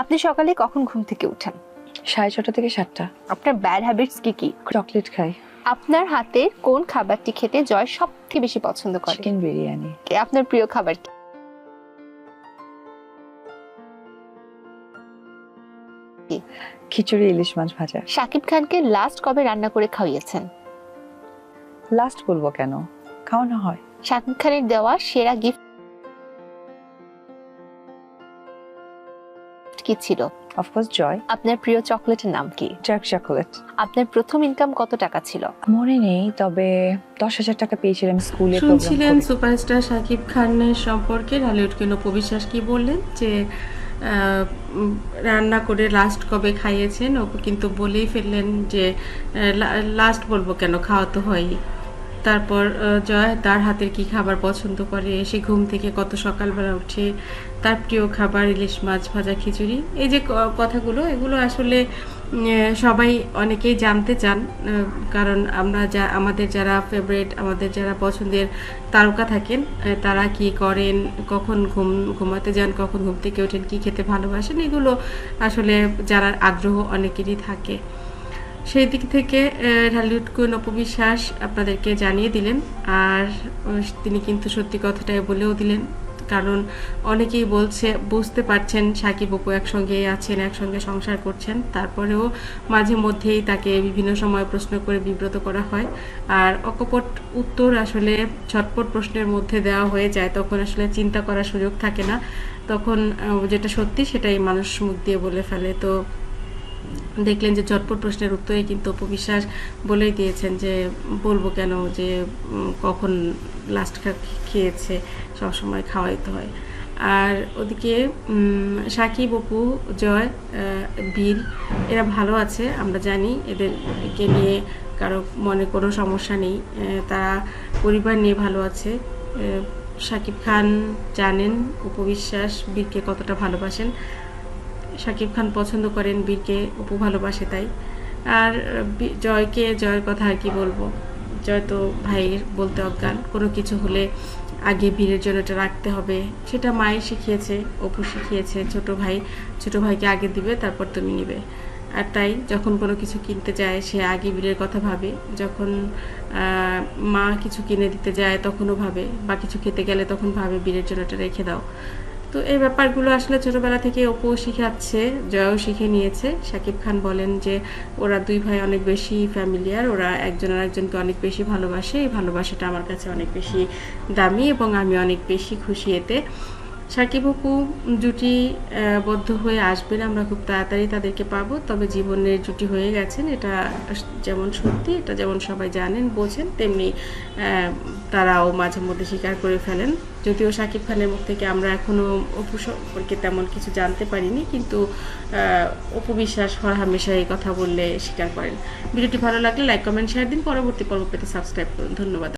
আপনি সকালে কখন ঘুম থেকে উঠেন? সাড়ে ছটা থেকে সাতটা। আপনার ব্যাড হ্যাবিটস কি কি? চকলেট খাই। আপনার হাতে কোন খাবারটি খেতে জয় সবথেকে বেশি পছন্দ করে? চিকেন বিরিয়ানি আপনার প্রিয় খাবার কি? খিচুড়ি ইলিশ মাছ ভাজা। শাকিব খানকে লাস্ট কবে রান্না করে খাইয়েছেন? লাস্ট বলব কেন? খাওয়ানো হয়। শাকিব খানের দেওয়া সেরা গিফট কি ছিল? অফকোর্স জয় আপনার প্রিয় চকলেটের নাম কি? ডার্ক চকোলেট আপনার প্রথম ইনকাম কত টাকা ছিল? মনে নেই তবে দশ হাজার টাকা পেয়েছিলাম স্কুলে শুনছিলেন সুপারস্টার শাকিব খানের সম্পর্কে ঢালিউড কেন উপবিশ্বাস কি বললেন? যে আহ, রান্না করে লাস্ট কবে খাইয়েছেন? ও কিন্তু বলেই ফেললেন যে লাস্ট বলব কেন খাওয়া তো হয়ই। তারপর জয় তার হাতের কি খাবার পছন্দ করে? সে ঘুম থেকে কত সকালবেলা উঠে? তার প্রিয় খাবার ইলিশ মাছ, ভাজা খিচুড়ি। এই যে কথাগুলো, এগুলো আসলে সবাই অনেকেই জানতে চান কারণ আমরা যা, আমাদের যারা ফেভারিট আমাদের যারা পছন্দের তারকা থাকেন তারা কি করেন, কখন ঘুম, ঘুমাতে যান, কখন ঘুম থেকে ওঠেন, কি খেতে ভালোবাসেন, এগুলো আসলে জানার আগ্রহ অনেকেরই থাকে। সেই দিক থেকে ঢালিউড কুইন অপবিশ্বাস আপনাদেরকে জানিয়ে দিলেন। আর তিনি কিন্তু সত্যি কথাটাই বলেও দিলেন। কারণ অনেকেই বলছে, বুঝতে পারছেন সাকিব অপু একসঙ্গে আছেন, একসঙ্গে সংসার করছেন। তারপরেও মাঝে মধ্যেই তাকে বিভিন্ন সময় প্রশ্ন করে বিব্রত করা হয়। আর অকপট উত্তর আসলে ছটপট প্রশ্নের মধ্যে দেওয়া হয়ে যায়। তখন আসলে চিন্তা করার সুযোগ থাকে না। তখন যেটা সত্যি সেটাই মানুষ মুখ দিয়ে বলে ফেলে। তো দেখলেন যে চটপট প্রশ্নের উত্তরে কিন্তু অপবিশ্বাস বলেই দিয়েছেন যে, বলব কেন যে কখন লাস্ট খেয়েছে? সবসময় খাওয়াইতে হয়। আর ওদিকে সাকিব, অপু, জয় বীর, এরা ভালো আছে, আমরা জানি। এদেরকে নিয়ে কারও মনে কোনো সমস্যা নেই। তারা পরিবার নিয়ে ভালো আছে। সাকিব খান জানেন উপবিশ্বাস বীরকে কতটা ভালোবাসেন। শাকিব খান পছন্দ করেন বীরকে, অপু ভালোবাসে তাই। আর জয়কে, জয়ের কথা আর কি বলব? জয় তো ভাইয়ের বলতে অজ্ঞান। কোনো কিছু হলে আগে বীরের জন্য এটা রাখতে হবে। সেটা মায়ে শিখিয়েছে, অপু শিখিয়েছে, ছোট ভাই, ছোট ভাইকে আগে দিবে, তারপর তুমি নিবে। আর তাই যখন কোনো কিছু কিনতে যায়, সে আগে বীরের কথা ভাবে। যখন মা কিছু কিনে দিতে যায়, তখনও ভাবে। বা কিছু খেতে গেলে তখন ভাবে, বীরের জন্য এটা রেখে দাও। তো এই ব্যাপারগুলো আসলে ছোটবেলা থেকে অপু শিখাচ্ছে, জয়াও শিখে নিয়েছে। শাকিব খান বলেন যে, ওরা দুই ভাই অনেক বেশি ফ্যামিলিয়ার ওরা একজন আর একজনকে অনেক বেশি ভালোবাসে। এই ভালোবাসাটা আমার কাছে অনেক বেশি দামি এবং আমি অনেক বেশি খুশি এতে। সাকিব অপু জুটি বদ্ধ হয়ে আসবেন, আমরা খুব তাড়াতাড়ি তাদেরকে পাবো। তবে জীবনের জুটি হয়ে গেছেন, এটা যেমন সত্যি, এটা যেমন সবাই জানেন, বোঝেন, তেমনি তারাও মাঝে মধ্যে স্বীকার করে ফেলেন। যদিও সাকিব খানের মুখ থেকে আমরা এখনও অপু সম্পর্কে তেমন কিছু জানতে পারিনি, কিন্তু অপু বিশ্বাস হর হামেশা এই কথা বললে স্বীকার করেন। ভিডিওটি ভালো লাগলে লাইক, কমেন্ট, শেয়ার দিন। পরবর্তী পর্ব পেতে সাবস্ক্রাইব করুন। ধন্যবাদ।